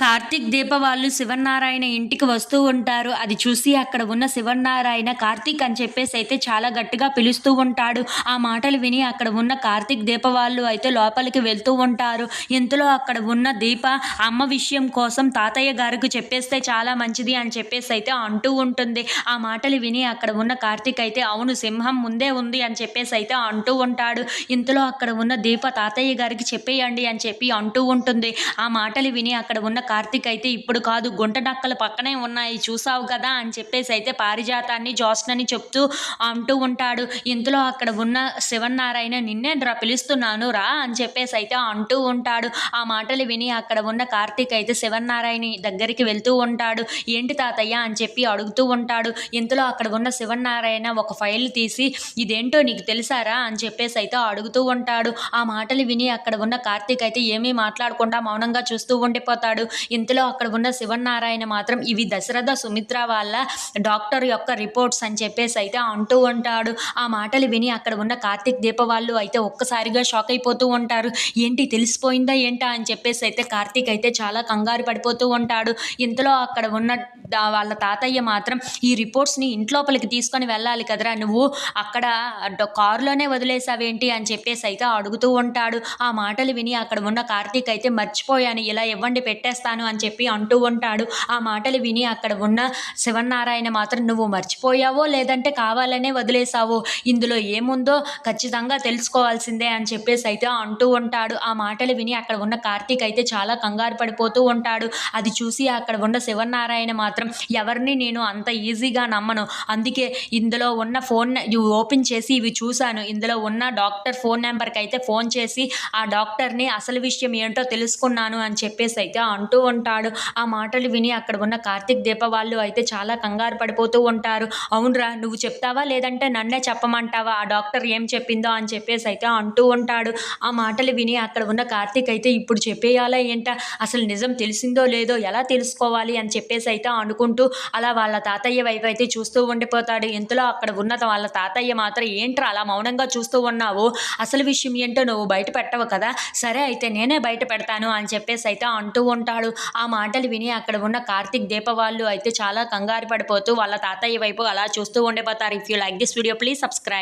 కార్తీక్ దీప వాళ్ళు శివనారాయణ ఇంటికి వస్తూ ఉంటారు. అది చూసి అక్కడ ఉన్న శివనారాయణ కార్తీక్ అని చెప్పేసి అయితే చాలా గట్టిగా పిలుస్తూ ఉంటాడు. ఆ మాటలు విని అక్కడ ఉన్న కార్తీక్ దీప వాళ్ళు అయితే లోపలికి వెళ్తూ ఉంటారు. ఇంతలో అక్కడ ఉన్న దీప అమ్మ విషయం కోసం తాతయ్య గారికి చెప్పేస్తే చాలా మంచిది అని చెప్పేసి అయితే అంటూ ఉంటుంది. ఆ మాటలు విని అక్కడ ఉన్న కార్తీక్ అయితే అవును సింహం ముందే ఉంది అని చెప్పేసి అయితే అంటూ ఉంటాడు. ఇంతలో అక్కడ ఉన్న దీప తాతయ్య గారికి చెప్పేయండి అని చెప్పి అంటూ ఉంటుంది. ఆ మాటలు విని అక్కడ ఉన్న కార్తీక్ అయితే ఇప్పుడు కాదు గుంట డక్కలు పక్కనే ఉన్నాయి చూసావు కదా అని చెప్పేసి అయితే పారిజాతాన్ని జోస్నని చెప్తూ అంటూ ఉంటాడు. ఇంతలో అక్కడ ఉన్న శివనారాయణ నిన్నే రా పిలుస్తున్నాను రా అని చెప్పేసి అయితే అంటూ ఉంటాడు. ఆ మాటలు విని అక్కడ ఉన్న కార్తీక్ అయితే శివన్నారాయణ దగ్గరికి వెళ్తూ ఉంటాడు. ఏంటి తాతయ్య అని చెప్పి అడుగుతూ ఉంటాడు. ఇంతలో అక్కడ ఉన్న శివన్నారాయణ ఒక ఫైల్ తీసి ఇదేంటో నీకు తెలుసారా? అని చెప్పేసి అయితే అడుగుతూ ఉంటాడు. ఆ మాటలు విని అక్కడ ఉన్న కార్తీక్ అయితే ఏమీ మాట్లాడకుండా మౌనంగా చూస్తూ ఉండిపోతాడు. ఇంతలో అక్కడ ఉన్న శివనారాయణ మాత్రం ఇవి దశరథ సుమిత్ర వాళ్ళ డాక్టర్ యొక్క రిపోర్ట్స్ అని చెప్పేసి అయితే అంటూ ఉంటాడు. ఆ మాటలు విని అక్కడ ఉన్న కార్తీక్ దీప వాళ్ళు అయితే ఒక్కసారిగా షాక్ అయిపోతూ ఉంటారు. ఏంటి తెలిసిపోయిందా ఏంటా అని చెప్పేసి అయితే కార్తీక్ అయితే చాలా కంగారు పడిపోతూ ఉంటాడు. ఇంతలో అక్కడ ఉన్న వాళ్ళ తాతయ్య మాత్రం ఈ రిపోర్ట్స్ని ఇంట్లోపలికి తీసుకొని వెళ్ళాలి కదరా నువ్వు. అక్కడ కారులోనే వదిలేసావేంటి అని చెప్పేసి అయితే అడుగుతూ ఉంటాడు. ఆ మాటలు విని అక్కడ ఉన్న కార్తీక్ అయితే మర్చిపోయాను. ఇలా ఇవ్వండి పెట్టేస్తాను అని చెప్పి అంటూ ఉంటాడు. ఆ మాటలు విని అక్కడ ఉన్న శివనారాయణ మాత్రం నువ్వు మర్చిపోయావో లేదంటే కావాలనే వదిలేసావో ఇందులో ఏముందో ఖచ్చితంగా తెలుసుకోవాల్సిందే అని చెప్పేసి అయితే అంటూ ఉంటాడు. ఆ మాటలు విని అక్కడ ఉన్న కార్తీక్ అయితే చాలా కంగారు పడిపోతూ ఉంటాడు. అది చూసి అక్కడ ఉన్న శివనారాయణ మాత్రం ఎవరిని నేను అంత ఈజీగా నమ్మను. అందుకే ఇందులో ఉన్న ఫోన్ ఓపెన్ చేసి ఇవి చూశాను. ఇందులో ఉన్న డాక్టర్ ఫోన్ నెంబర్కి అయితే ఫోన్ చేసి ఆ డాక్టర్ని అసలు విషయం ఏంటో తెలుసుకున్నాను అని చెప్పేసి అయితే అంటూ ఉంటాడు. ఆ మాటలు విని అక్కడ ఉన్న కార్తీక్ దీప వాళ్ళు అయితే చాలా కంగారు పడిపోతూ ఉంటారు. అవునరా నువ్వు చెప్తావా? లేదంటే నన్నే చెప్పమంటావా? ఆ డాక్టర్ ఏం చెప్పిందో? అని చెప్పేసి అయితే అంటూ ఉంటాడు. ఆ మాటలు విని అక్కడ ఉన్న కార్తీక్ అయితే ఇప్పుడు చెప్పేయాలా ఏంటా? అసలు నిజం తెలిసిందో లేదో ఎలా తెలుసుకోవాలి? అని చెప్పేసి అయితే అనుకుంటూ అలా వాళ్ళ తాతయ్య వైపు అయితే చూస్తూ ఉండిపోతాడు. ఇంతలో అక్కడ ఉన్న వాళ్ళ తాతయ్య మాత్రం ఏంట్రా అలా మౌనంగా చూస్తూ ఉన్నావు? అసలు విషయం ఏంటో నువ్వు బయట పెట్టవు కదా? సరే అయితే నేనే బయట పెడతాను అని చెప్పేసి అయితే అంటూ ఉంటాడు. ఆ మాటలు విని అక్కడ ఉన్న కార్తీక్ దీప వాళ్ళు అయితే చాలా కంగారు పడిపోతూ వాళ్ళ తాతయ్య వైపు అలా చూస్తూ ఉండిపోతారు. If you like this video please subscribe